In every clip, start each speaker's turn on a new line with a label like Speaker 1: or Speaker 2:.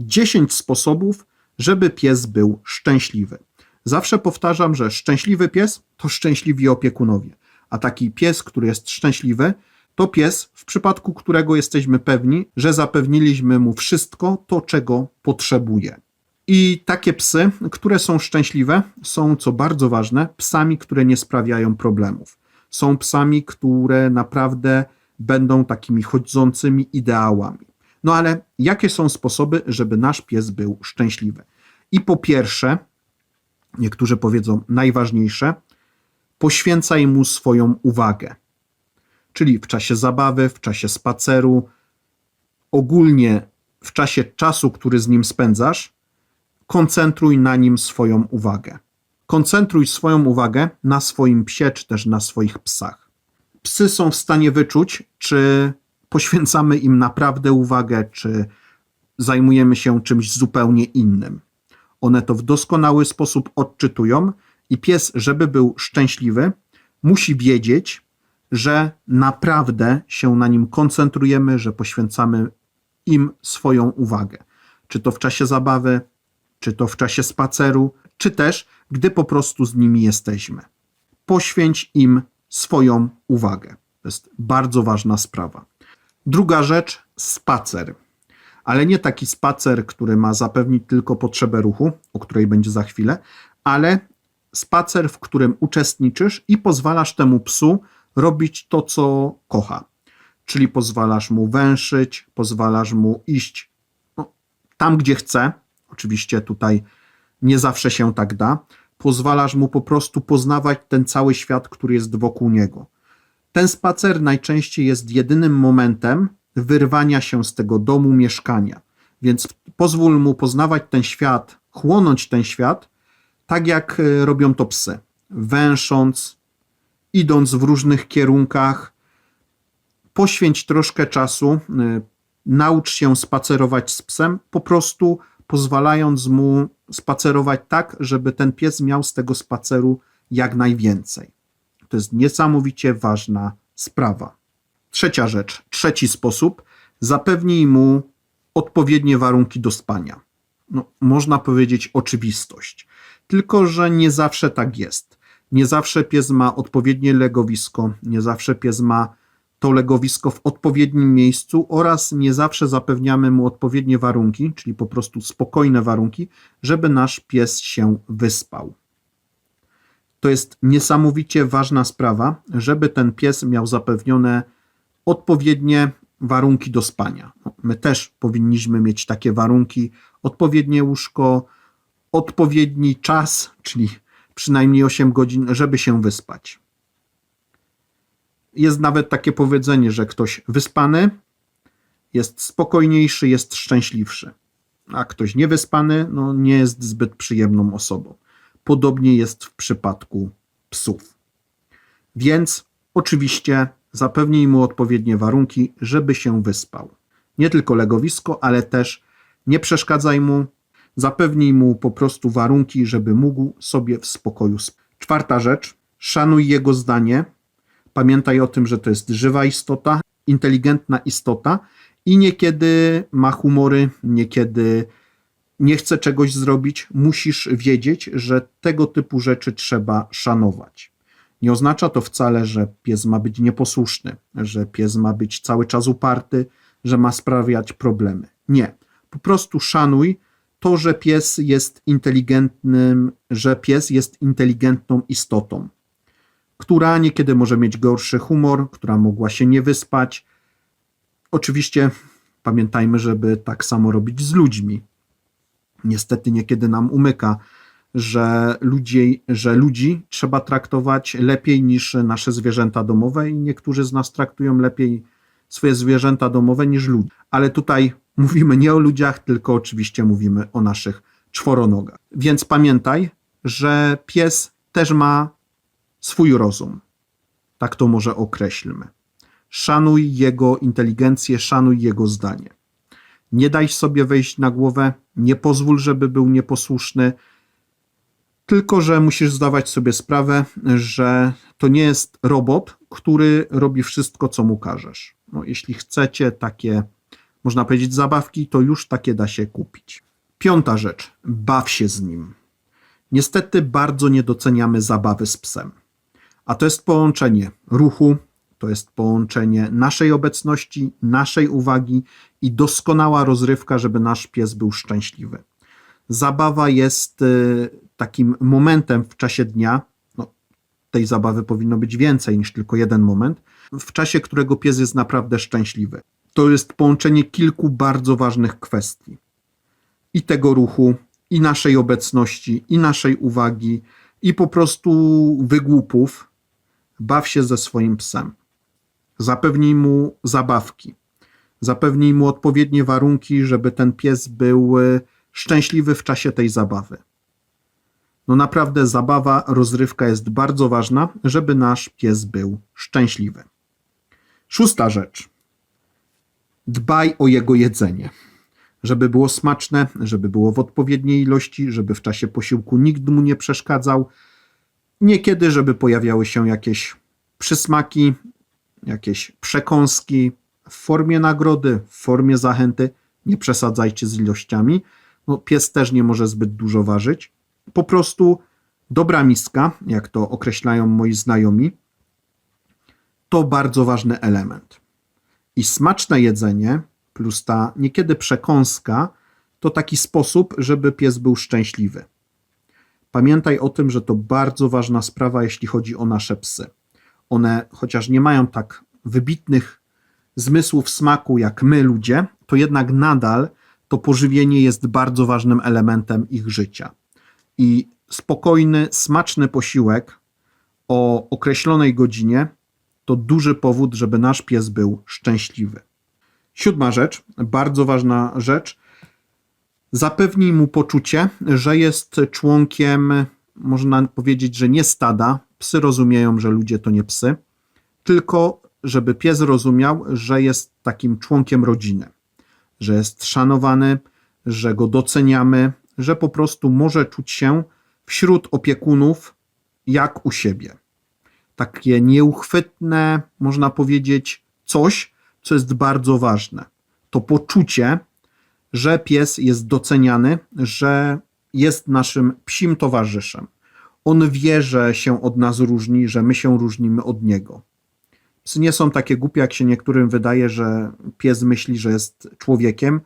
Speaker 1: 10 sposobów, żeby pies był szczęśliwy. Zawsze powtarzam, że szczęśliwy pies to szczęśliwi opiekunowie, a taki pies, który jest szczęśliwy, to pies, w przypadku którego jesteśmy pewni, że zapewniliśmy mu wszystko to, czego potrzebuje. I takie psy, które są szczęśliwe, są, co bardzo ważne, psami, które nie sprawiają problemów. Są psami, które naprawdę będą takimi chodzącymi ideałami. No ale jakie są sposoby, żeby nasz pies był szczęśliwy? I po pierwsze, niektórzy powiedzą najważniejsze, poświęcaj mu swoją uwagę. Czyli w czasie zabawy, w czasie spaceru, ogólnie w czasie czasu, który z nim spędzasz, koncentruj na nim swoją uwagę. Koncentruj swoją uwagę na swoim psie, czy też na swoich psach. Psy są w stanie wyczuć, czy poświęcamy im naprawdę uwagę, czy zajmujemy się czymś zupełnie innym. One to w doskonały sposób odczytują i pies, żeby był szczęśliwy, musi wiedzieć, że naprawdę się na nim koncentrujemy, że poświęcamy im swoją uwagę. Czy to w czasie zabawy, czy to w czasie spaceru, czy też gdy po prostu z nimi jesteśmy. Poświęć im swoją uwagę. To jest bardzo ważna sprawa. Druga rzecz spacer. Ale nie taki spacer, który ma zapewnić tylko potrzebę ruchu, o której będzie za chwilę, ale spacer, w którym uczestniczysz i pozwalasz temu psu robić to, co kocha. Czyli pozwalasz mu węszyć, pozwalasz mu iść no, tam, gdzie chce. Oczywiście tutaj nie zawsze się tak da. Pozwalasz mu po prostu poznawać ten cały świat, który jest wokół niego. Ten spacer najczęściej jest jedynym momentem wyrwania się z tego domu, mieszkania. Więc pozwól mu poznawać ten świat, chłonąć ten świat, tak jak e, robią to psy. Węsząc, idąc w różnych kierunkach, poświęć troszkę czasu, y, naucz się spacerować z psem, po prostu pozwalając mu spacerować tak, żeby ten pies miał z tego spaceru jak najwięcej. To jest niesamowicie ważna sprawa. Trzecia rzecz, trzeci sposób, zapewnij mu odpowiednie warunki do spania. No, można powiedzieć oczywistość, tylko że nie zawsze tak jest. Nie zawsze pies ma odpowiednie legowisko, nie zawsze pies ma to legowisko w odpowiednim miejscu oraz nie zawsze zapewniamy mu odpowiednie warunki, czyli po prostu spokojne warunki, żeby nasz pies się wyspał. To jest niesamowicie ważna sprawa, żeby ten pies miał zapewnione odpowiednie warunki do spania. No, my też powinniśmy mieć takie warunki, odpowiednie łóżko, odpowiedni czas, czyli przynajmniej 8 godzin, żeby się wyspać. Jest nawet takie powiedzenie, że ktoś wyspany jest spokojniejszy, jest szczęśliwszy, a ktoś niewyspany no, nie jest zbyt przyjemną osobą. Podobnie jest w przypadku psów. Więc oczywiście zapewnij mu odpowiednie warunki, żeby się wyspał. Nie tylko legowisko, ale też nie przeszkadzaj mu, Zapewnij mu po prostu warunki, żeby mógł sobie w spokoju spać. Czwarta rzecz, szanuj jego zdanie. Pamiętaj o tym, że to jest żywa istota, inteligentna istota i niekiedy ma humory, niekiedy nie chce czegoś zrobić. Musisz wiedzieć, że tego typu rzeczy trzeba szanować. Nie oznacza to wcale, że pies ma być nieposłuszny, że pies ma być cały czas uparty, że ma sprawiać problemy. Nie. Po prostu szanuj to, że pies jest inteligentnym, że pies jest inteligentną istotą, która niekiedy może mieć gorszy humor, która mogła się nie wyspać. Oczywiście pamiętajmy, żeby tak samo robić z ludźmi. Niestety niekiedy nam umyka, że ludzi, że ludzi trzeba traktować lepiej niż nasze zwierzęta domowe i niektórzy z nas traktują lepiej swoje zwierzęta domowe niż ludzi. Ale tutaj mówimy nie o ludziach, tylko oczywiście mówimy o naszych czworonogach. Więc pamiętaj, że pies też ma swój rozum. Tak to może określmy. Szanuj jego inteligencję, szanuj jego zdanie. Nie daj sobie wejść na głowę, nie pozwól, żeby był nieposłuszny, tylko że musisz zdawać sobie sprawę, że to nie jest robot, który robi wszystko, co mu każesz. No, jeśli chcecie takie można powiedzieć, zabawki, to już takie da się kupić. Piąta rzecz. Baw się z nim. Niestety bardzo nie doceniamy zabawy z psem. A to jest połączenie ruchu, to jest połączenie naszej obecności, naszej uwagi i doskonała rozrywka, żeby nasz pies był szczęśliwy. Zabawa jest y, takim momentem w czasie dnia. No, tej zabawy powinno być więcej niż tylko jeden moment, w czasie którego pies jest naprawdę szczęśliwy. To jest połączenie kilku bardzo ważnych kwestii: i tego ruchu, i naszej obecności, i naszej uwagi, i po prostu wygłupów. Baw się ze swoim psem. Zapewnij mu zabawki. Zapewnij mu odpowiednie warunki, żeby ten pies był y, szczęśliwy w czasie tej zabawy. No naprawdę zabawa, rozrywka jest bardzo ważna, żeby nasz pies był szczęśliwy. Szósta rzecz. Dbaj o jego jedzenie. Żeby było smaczne, żeby było w odpowiedniej ilości, żeby w czasie posiłku nikt mu nie przeszkadzał. Niekiedy, żeby pojawiały się jakieś przysmaki, jakieś przekąski w formie nagrody, w formie zachęty. Nie przesadzajcie z ilościami. No, pies też nie może zbyt dużo ważyć. Po prostu dobra miska, jak to określają moi znajomi, to bardzo ważny element. I smaczne jedzenie plus ta niekiedy przekąska to taki sposób, żeby pies był szczęśliwy. Pamiętaj o tym, że to bardzo ważna sprawa, jeśli chodzi o nasze psy. One, chociaż nie mają tak wybitnych zmysłów smaku jak my, ludzie, to jednak nadal to pożywienie jest bardzo ważnym elementem ich życia. I spokojny, smaczny posiłek o określonej godzinie to duży powód, żeby nasz pies był szczęśliwy. Siódma rzecz, bardzo ważna rzecz. Zapewnij mu poczucie, że jest członkiem, można powiedzieć, że nie stada. Psy rozumieją, że ludzie to nie psy, tylko żeby pies rozumiał, że jest takim członkiem rodziny, że jest szanowany, że go doceniamy, że po prostu może czuć się wśród opiekunów jak u siebie. Takie nieuchwytne, można powiedzieć, coś, co jest bardzo ważne. To poczucie, że pies jest doceniany, że jest naszym psim towarzyszem. On wie, że się od nas różni, że my się różnimy od niego. Psy nie są takie głupie, jak się niektórym wydaje, że pies myśli, że jest człowiekiem,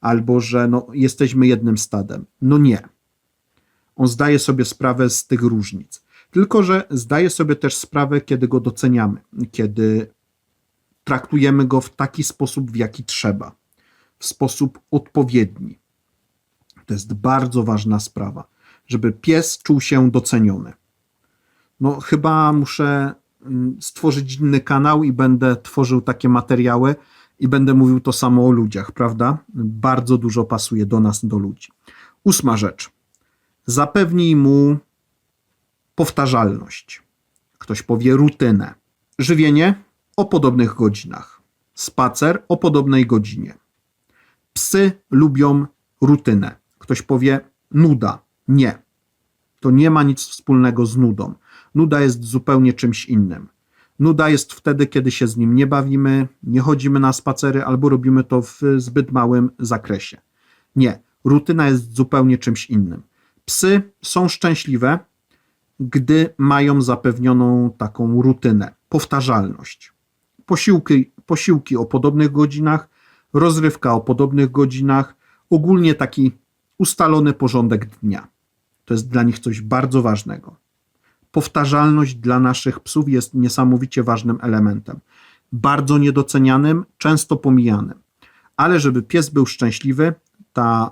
Speaker 1: albo że no, jesteśmy jednym stadem. No nie. On zdaje sobie sprawę z tych różnic. Tylko, że zdaje sobie też sprawę, kiedy go doceniamy, kiedy traktujemy go w taki sposób, w jaki trzeba, w sposób odpowiedni. To jest bardzo ważna sprawa, żeby pies czuł się doceniony. No, chyba muszę mm, stworzyć inny kanał i będę tworzył takie materiały i będę mówił to samo o ludziach, prawda? Bardzo dużo pasuje do nas, do ludzi. Ósma rzecz. Zapewnij mu powtarzalność. Ktoś powie rutynę. Żywienie o podobnych godzinach. Spacer o podobnej godzinie. Psy lubią rutynę. Ktoś powie nuda. Nie. To nie ma nic wspólnego z nudą. Nuda jest zupełnie czymś innym. Nuda jest wtedy, kiedy się z nim nie bawimy, nie chodzimy na spacery albo robimy to w zbyt małym zakresie. Nie, rutyna jest zupełnie czymś innym. Psy są szczęśliwe, gdy mają zapewnioną taką rutynę, powtarzalność. Posiłki, posiłki o podobnych godzinach, rozrywka o podobnych godzinach, ogólnie taki ustalony porządek dnia. Jest dla nich coś bardzo ważnego. Powtarzalność dla naszych psów jest niesamowicie ważnym elementem. Bardzo niedocenianym, często pomijanym. Ale żeby pies był szczęśliwy, ta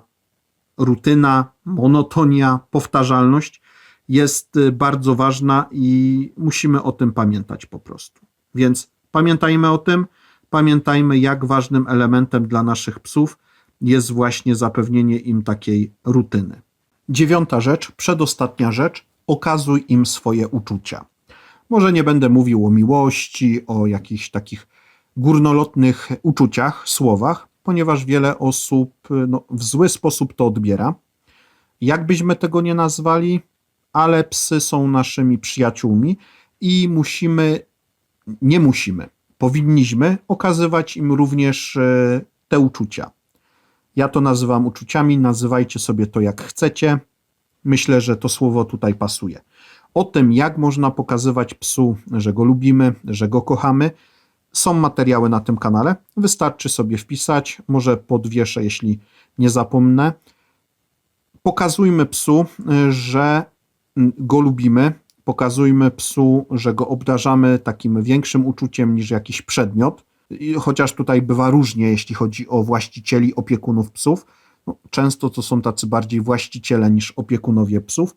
Speaker 1: rutyna, monotonia, powtarzalność jest y, bardzo ważna i musimy o tym pamiętać po prostu. Więc pamiętajmy o tym, pamiętajmy, jak ważnym elementem dla naszych psów jest właśnie zapewnienie im takiej rutyny. Dziewiąta rzecz, przedostatnia rzecz, okazuj im swoje uczucia. Może nie będę mówił o miłości, o jakichś takich górnolotnych uczuciach, słowach, ponieważ wiele osób no, w zły sposób to odbiera. Jakbyśmy tego nie nazwali, ale psy są naszymi przyjaciółmi i musimy, nie musimy, powinniśmy okazywać im również e, te uczucia. Ja to nazywam uczuciami, nazywajcie sobie to jak chcecie. Myślę, że to słowo tutaj pasuje. O tym, jak można pokazywać psu, że go lubimy, że go kochamy, są materiały na tym kanale. Wystarczy sobie wpisać, może podwieszę, jeśli nie zapomnę. Pokazujmy psu, że go lubimy. Pokazujmy psu, że go obdarzamy takim większym uczuciem niż jakiś przedmiot. Chociaż tutaj bywa różnie, jeśli chodzi o właścicieli, opiekunów psów. No, często to są tacy bardziej właściciele niż opiekunowie psów,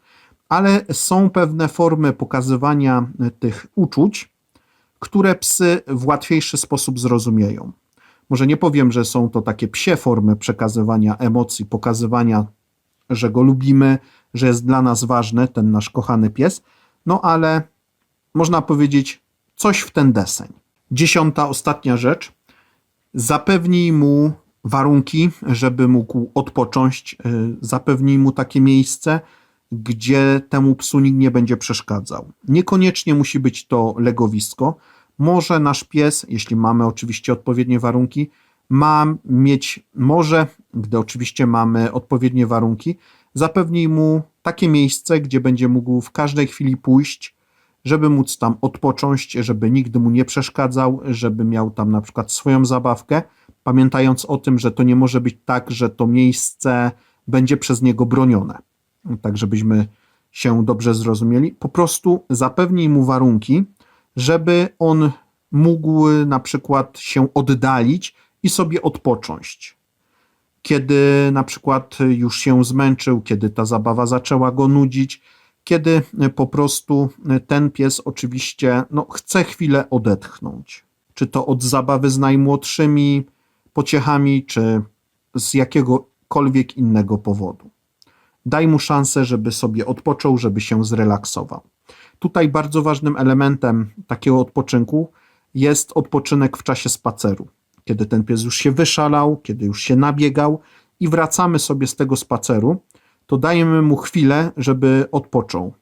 Speaker 1: ale są pewne formy pokazywania tych uczuć, które psy w łatwiejszy sposób zrozumieją. Może nie powiem, że są to takie psie formy przekazywania emocji, pokazywania, że go lubimy, że jest dla nas ważny ten nasz kochany pies, no ale można powiedzieć coś w ten deseń. Dziesiąta, ostatnia rzecz. Zapewnij mu warunki, żeby mógł odpocząć, y, zapewnij mu takie miejsce, gdzie temu psu nikt nie będzie przeszkadzał. Niekoniecznie musi być to legowisko. Może nasz pies, jeśli mamy oczywiście odpowiednie warunki, ma mieć, może, gdy oczywiście mamy odpowiednie warunki, zapewnij mu takie miejsce, gdzie będzie mógł w każdej chwili pójść, żeby móc tam odpocząć, żeby nikt mu nie przeszkadzał, żeby miał tam na przykład swoją zabawkę, pamiętając o tym, że to nie może być tak, że to miejsce będzie przez niego bronione. Tak, żebyśmy się dobrze zrozumieli. Po prostu zapewnij mu warunki, żeby on mógł na przykład się oddalić i sobie odpocząć. Kiedy na przykład już się zmęczył, kiedy ta zabawa zaczęła go nudzić, kiedy po prostu ten pies oczywiście no, chce chwilę odetchnąć. Czy to od zabawy z najmłodszymi pociechami, czy z jakiegokolwiek innego powodu. Daj mu szansę, żeby sobie odpoczął, żeby się zrelaksował. Tutaj bardzo ważnym elementem takiego odpoczynku jest odpoczynek w czasie spaceru. Kiedy ten pies już się wyszalał, kiedy już się nabiegał i wracamy sobie z tego spaceru, to dajemy mu chwilę, żeby odpoczął.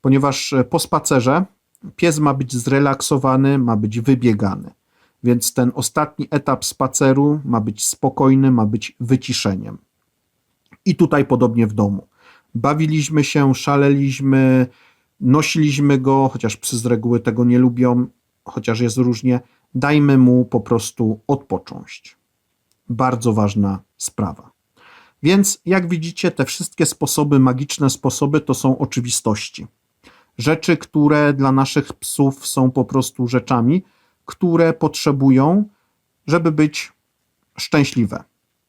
Speaker 1: Ponieważ po spacerze pies ma być zrelaksowany, ma być wybiegany. Więc ten ostatni etap spaceru ma być spokojny, ma być wyciszeniem. I tutaj podobnie w domu. Bawiliśmy się, szaleliśmy, nosiliśmy go, chociaż psy z reguły tego nie lubią, chociaż jest różnie. Dajmy mu po prostu odpocząć. Bardzo ważna sprawa. Więc jak widzicie, te wszystkie sposoby, magiczne sposoby, to są oczywistości. Rzeczy, które dla naszych psów są po prostu rzeczami, które potrzebują, żeby być szczęśliwe.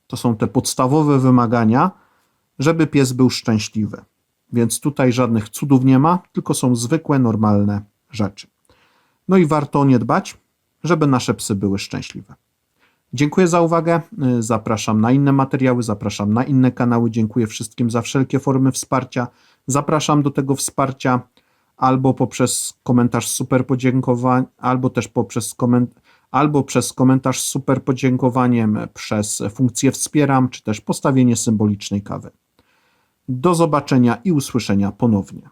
Speaker 1: To są te podstawowe wymagania, żeby pies był szczęśliwy. Więc tutaj żadnych cudów nie ma, tylko są zwykłe, normalne rzeczy. No i warto o nie dbać, żeby nasze psy były szczęśliwe. Dziękuję za uwagę. Zapraszam na inne materiały, zapraszam na inne kanały. Dziękuję wszystkim za wszelkie formy wsparcia. Zapraszam do tego wsparcia albo poprzez komentarz super podziękowań, albo też poprzez koment albo przez komentarz z super podziękowaniem, przez funkcję wspieram, czy też postawienie symbolicznej kawy. Do zobaczenia i usłyszenia ponownie.